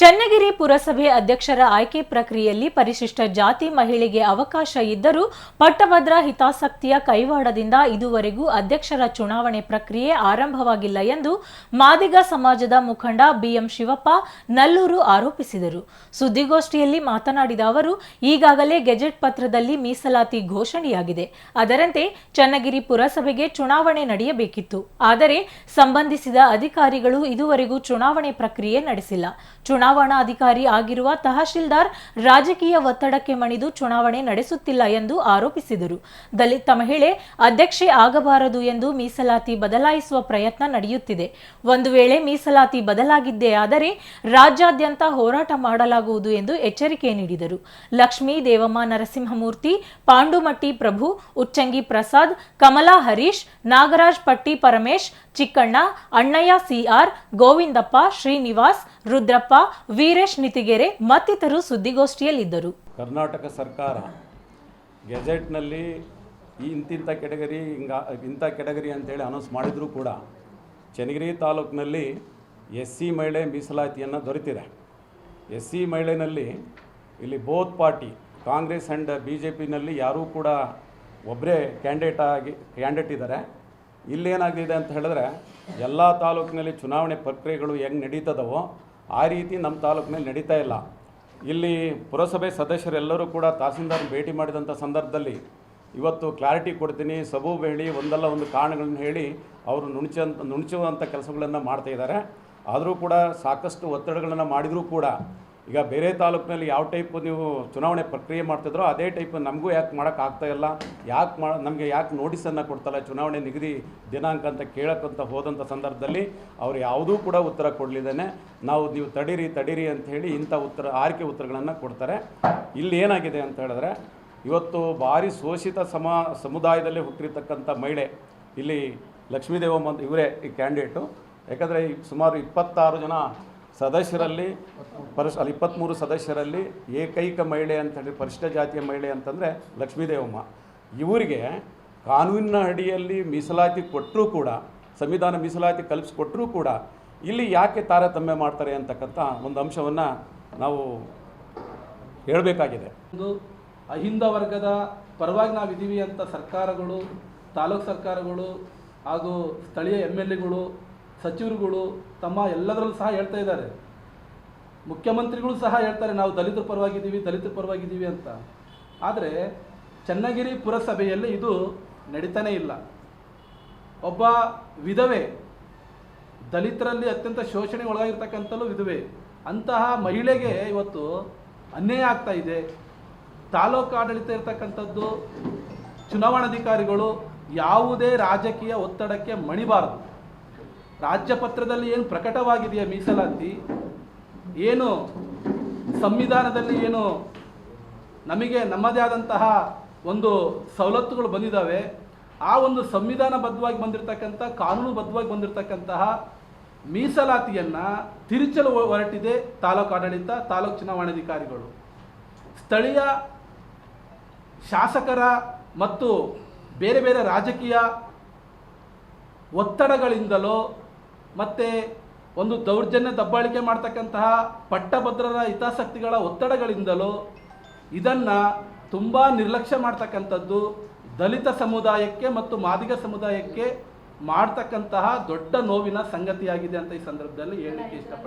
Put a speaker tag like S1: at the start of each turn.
S1: ಚನ್ನಗಿರಿ ಪುರಸಭೆ ಅಧ್ಯಕ್ಷರ ಆಯ್ಕೆ ಪ್ರಕ್ರಿಯೆಯಲ್ಲಿ ಪರಿಶಿಷ್ಟ ಜಾತಿ ಮಹಿಳೆಗೆ ಅವಕಾಶ ಇದ್ದರೂ ಪಟ್ಟಭದ್ರ ಹಿತಾಸಕ್ತಿಯ ಕೈವಾಡದಿಂದ ಇದುವರೆಗೂ ಅಧ್ಯಕ್ಷರ ಚುನಾವಣೆ ಪ್ರಕ್ರಿಯೆ ಆರಂಭವಾಗಿಲ್ಲ ಎಂದು ಮಾದಿಗ ಸಮಾಜದ ಮುಖಂಡ ಬಿಎಂ ಶಿವಪ್ಪ ನಲ್ಲೂರು ಆರೋಪಿಸಿದರು. ಸುದ್ದಿಗೋಷ್ಠಿಯಲ್ಲಿ ಮಾತನಾಡಿದ ಅವರು, ಈಗಾಗಲೇ ಗೆಜೆಟ್ ಪತ್ರದಲ್ಲಿ ಮೀಸಲಾತಿ ಘೋಷಣೆಯಾಗಿದೆ. ಅದರಂತೆ ಚನ್ನಗಿರಿ ಪುರಸಭೆಗೆ ಚುನಾವಣೆ ನಡೆಯಬೇಕಿತ್ತು. ಆದರೆ ಸಂಬಂಧಿಸಿದ ಅಧಿಕಾರಿಗಳು ಇದುವರೆಗೂ ಚುನಾವಣೆ ಪ್ರಕ್ರಿಯೆ ನಡೆಸಿಲ್ಲ. ಚುನಾವಣಾಧಿಕಾರಿ ಆಗಿರುವ ತಹಶೀಲ್ದಾರ್ ರಾಜಕೀಯ ಒತ್ತಡಕ್ಕೆ ಮಣಿದು ಚುನಾವಣೆ ನಡೆಸುತ್ತಿಲ್ಲ ಎಂದು ಆರೋಪಿಸಿದರು. ದಲಿತ ಮಹಿಳೆ ಅಧ್ಯಕ್ಷೆ ಆಗಬಾರದು ಎಂದು ಮೀಸಲಾತಿ ಬದಲಾಯಿಸುವ ಪ್ರಯತ್ನ ನಡೆಯುತ್ತಿದೆ. ಒಂದು ವೇಳೆ ಮೀಸಲಾತಿ ಬದಲಾಗಿದ್ದೇ ಆದರೆ ರಾಜ್ಯಾದ್ಯಂತ ಹೋರಾಟ ಮಾಡಲಾಗುವುದು ಎಂದು ಎಚ್ಚರಿಕೆ ನೀಡಿದರು. ಲಕ್ಷ್ಮೀ, ದೇವಮ್ಮ, ನರಸಿಂಹಮೂರ್ತಿ, ಪಾಂಡುಮಟ್ಟಿ ಪ್ರಭು, ಉಚ್ಚಂಗಿ ಪ್ರಸಾದ್, ಕಮಲಾ ಹರೀಶ್, ನಾಗರಾಜ್ ಪಟ್ಟಿ ಪರಮೇಶ್ ಚಿಕ್ಕಣ್ಣ, ಅಣ್ಣಯ್ಯ ಸಿಆರ್ ಗೋವಿಂದಪ್ಪ, ಶ್ರೀನಿವಾಸ್, ರುದ್ರಪ್ಪ, ವೀರೇಶ್ ನಿತಿಗೆರೆ ಮತ್ತಿತರರು ಸುದ್ದಿಗೋಷ್ಠಿಯಲ್ಲಿದ್ದರು.
S2: ಕರ್ನಾಟಕ ಸರ್ಕಾರ ಗೆಜೆಟ್ನಲ್ಲಿ ಈ ಇಂತಿಂಥ ಕೆಟಗರಿ ಹಿಂಗ ಇಂಥ ಕೆಟಗರಿ ಅಂತೇಳಿ ಅನೌನ್ಸ್ ಮಾಡಿದರೂ ಕೂಡ ಚನ್ನಗಿರಿ ತಾಲೂಕಿನಲ್ಲಿ ಎಸ್ ಸಿ ಮಹಿಳೆ ಮೀಸಲಾತಿಯನ್ನು ದೊರೆತಿದೆ. ಎಸ್ ಸಿ ಮಹಿಳೆಯಲ್ಲಿ ಇಲ್ಲಿ both party, Congress and B J ಪಿನಲ್ಲಿ ಯಾರೂ ಕೂಡ ಒಬ್ಬರೇ ಕ್ಯಾಂಡಿಡೇಟ್ ಆಗಿ, ಕ್ಯಾಂಡಿಡೇಟ್ ಇದ್ದಾರೆ. ಇಲ್ಲೇನಾಗಿದೆ ಅಂತ ಹೇಳಿದ್ರೆ ಎಲ್ಲ ತಾಲೂಕಿನಲ್ಲಿ ಚುನಾವಣೆ ಪ್ರಕ್ರಿಯೆಗಳು ಹೆಂಗೆ ನಡೀತದವೋ ಆ ರೀತಿ ನಮ್ಮ ತಾಲೂಕಿನಲ್ಲಿ ನಡೀತಾ ಇಲ್ಲ. ಇಲ್ಲಿ ಪುರಸಭೆ ಸದಸ್ಯರೆಲ್ಲರೂ ಕೂಡ ತಹಸೀಲ್ದಾರ್ ಭೇಟಿ ಮಾಡಿದಂಥ ಸಂದರ್ಭದಲ್ಲಿ ಇವತ್ತು ಕ್ಲಾರಿಟಿ ಕೊಡ್ತೀನಿ ಸಬು ಹೇಳಿ, ಒಂದಲ್ಲ ಒಂದು ಕಾರಣಗಳನ್ನು ಹೇಳಿ ಅವರು ನುಣುಚಂತ, ನುಣುಚುವಂಥ ಕೆಲಸಗಳನ್ನು ಮಾಡ್ತಾ ಇದ್ದಾರೆ. ಆದರೂ ಕೂಡ ಸಾಕಷ್ಟು ಒತ್ತಡಗಳನ್ನು ಮಾಡಿದರೂ ಕೂಡ ಈಗ ಬೇರೆ ತಾಲೂಕಿನಲ್ಲಿ ಯಾವ ಟೈಪ್ ನೀವು ಚುನಾವಣೆ ಪ್ರಕ್ರಿಯೆ ಮಾಡ್ತಿದ್ರೋ ಅದೇ ಟೈಪ್ ನಮಗೂ ಯಾಕೆ ಮಾಡೋಕೆ ಆಗ್ತಾ ಇಲ್ಲ? ಯಾಕೆ ಮಾ, ನಮಗೆ ಯಾಕೆ ನೋಟಿಸನ್ನು ಕೊಡ್ತಲ್ಲ ಚುನಾವಣೆ ನಿಗದಿ ದಿನಾಂಕ ಅಂತ ಕೇಳೋಕ್ಕಂತ ಹೋದಂಥ ಸಂದರ್ಭದಲ್ಲಿ ಅವ್ರು ಯಾವುದೂ ಕೂಡ ಉತ್ತರ ಕೊಡಲಿದ್ದೇನೆ ನಾವು ನೀವು ತಡೀರಿ ತಡೀರಿ ಅಂತ ಹೇಳಿ ಇಂಥ ಉತ್ತರ, ಆರಿಕೆ ಉತ್ತರಗಳನ್ನು ಕೊಡ್ತಾರೆ. ಇಲ್ಲಿ ಏನಾಗಿದೆ ಅಂತ ಹೇಳಿದ್ರೆ ಇವತ್ತು ಭಾರಿ ಶೋಷಿತ ಸಮ, ಸಮುದಾಯದಲ್ಲಿ ಹುಟ್ಟಿರ್ತಕ್ಕಂಥ ಮಹಿಳೆ ಇಲ್ಲಿ ಲಕ್ಷ್ಮೀದೇವಮ್ಮ ಇವರೇ ಈ ಕ್ಯಾಂಡಿಡೇಟು. ಯಾಕಂದರೆ ಸುಮಾರು ಇಪ್ಪತ್ತಾರು ಜನ ಸದಸ್ಯರಲ್ಲಿ ಪರಿಸ್ ಅಲ್ಲಿ ಇಪ್ಪತ್ತ್ಮೂರು ಸದಸ್ಯರಲ್ಲಿ ಏಕೈಕ ಮಹಿಳೆ ಅಂತೇಳಿ ಪರಿಷ್ಠ ಜಾತಿಯ ಮಹಿಳೆ ಅಂತಂದರೆ ಲಕ್ಷ್ಮೀದೇವಮ್ಮ. ಇವರಿಗೆ ಕಾನೂನಿನ ಅಡಿಯಲ್ಲಿ ಮೀಸಲಾತಿ ಕೊಟ್ಟರೂ ಕೂಡ, ಸಂವಿಧಾನ ಮೀಸಲಾತಿ ಕಲ್ಪಿಸ್ಕೊಟ್ರೂ ಕೂಡ ಇಲ್ಲಿ ಯಾಕೆ ತಾರತಮ್ಯ ಮಾಡ್ತಾರೆ ಅಂತಕ್ಕಂಥ ಒಂದು ಅಂಶವನ್ನು ನಾವು ಹೇಳಬೇಕಾಗಿದೆ.
S3: ಒಂದು ಅಹಿಂದ ವರ್ಗದ ಪರವಾಗಿ ನಾವು ಇದ್ದೀವಿ ಅಂತ ಸರ್ಕಾರಗಳು, ತಾಲೂಕು ಸರ್ಕಾರಗಳು ಹಾಗೂ ಸ್ಥಳೀಯ ಎಂ ಎಲ್ ಎಗಳು ಸಚಿವರುಗಳು ತಮ್ಮ ಎಲ್ಲದರಲ್ಲೂ ಸಹ ಹೇಳ್ತಾ ಇದ್ದಾರೆ. ಮುಖ್ಯಮಂತ್ರಿಗಳು ಸಹ ಹೇಳ್ತಾರೆ, ನಾವು ದಲಿತರ ಪರವಾಗಿದ್ದೀವಿ ದಲಿತರ ಪರವಾಗಿದ್ದೀವಿ ಅಂತ. ಆದರೆ ಚನ್ನಗಿರಿ ಪುರಸಭೆಯಲ್ಲಿ ಇದು ನಡೀತಾನೇ ಇಲ್ಲ. ಒಬ್ಬ ವಿಧವೆ, ದಲಿತರಲ್ಲಿ ಅತ್ಯಂತ ಶೋಷಣೆ ಒಳಗಾಗಿರ್ತಕ್ಕಂಥಲ್ಲೂ ವಿಧವೆ, ಅಂತಹ ಮಹಿಳೆಗೆ ಇವತ್ತು ಅನ್ಯಾಯ ಆಗ್ತಾ ಇದೆ. ತಾಲೂಕು ಆಡಳಿತ ಇರತಕ್ಕಂಥದ್ದು, ಚುನಾವಣಾಧಿಕಾರಿಗಳು ಯಾವುದೇ ರಾಜಕೀಯ ಒತ್ತಡಕ್ಕೆ ಮಣಿಬಾರದು. ರಾಜ್ಯ ಪತ್ರದಲ್ಲಿ ಏನು ಪ್ರಕಟವಾಗಿದೆಯಾ ಮೀಸಲಾತಿ? ಏನು ಸಂವಿಧಾನದಲ್ಲಿ ಏನು ನಮಗೆ ನಮ್ಮದೇ ಆದಂತಹ ಒಂದು ಸವಲತ್ತುಗಳು ಬಂದಿದ್ದಾವೆ? ಆ ಒಂದು ಸಂವಿಧಾನಬದ್ಧವಾಗಿ ಬಂದಿರತಕ್ಕಂಥ, ಕಾನೂನುಬದ್ಧವಾಗಿ ಬಂದಿರತಕ್ಕಂತಹ ಮೀಸಲಾತಿಯನ್ನು ತಿರುಚಲು ಹೊರಟಿದೆ ತಾಲೂಕು ಆಡಳಿತ, ತಾಲೂಕು ಚುನಾವಣಾಧಿಕಾರಿಗಳು. ಸ್ಥಳೀಯ ಶಾಸಕರ ಮತ್ತು ಬೇರೆ ಬೇರೆ ರಾಜಕೀಯ ಒತ್ತಡಗಳಿಂದಲೋ ಮತ್ತು ಒಂದು ದೌರ್ಜನ್ಯ ದಬ್ಬಾಳಿಕೆ ಮಾಡ್ತಕ್ಕಂತಹ ಪಟ್ಟಭದ್ರರ ಹಿತಾಸಕ್ತಿಗಳ ಒತ್ತಡಗಳಿಂದಲೂ ಇದನ್ನು ತುಂಬ ನಿರ್ಲಕ್ಷ್ಯ ಮಾಡ್ತಕ್ಕಂಥದ್ದು ದಲಿತ ಸಮುದಾಯಕ್ಕೆ ಮತ್ತು ಮಾದಿಗ ಸಮುದಾಯಕ್ಕೆ ಮಾಡ್ತಕ್ಕಂತಹ ದೊಡ್ಡ ನೋವಿನ ಸಂಗತಿಯಾಗಿದೆ ಅಂತ ಈ ಸಂದರ್ಭದಲ್ಲಿ ಹೇಳಲಿಕ್ಕೆ ಇಷ್ಟಪಡ್ತೀನಿ.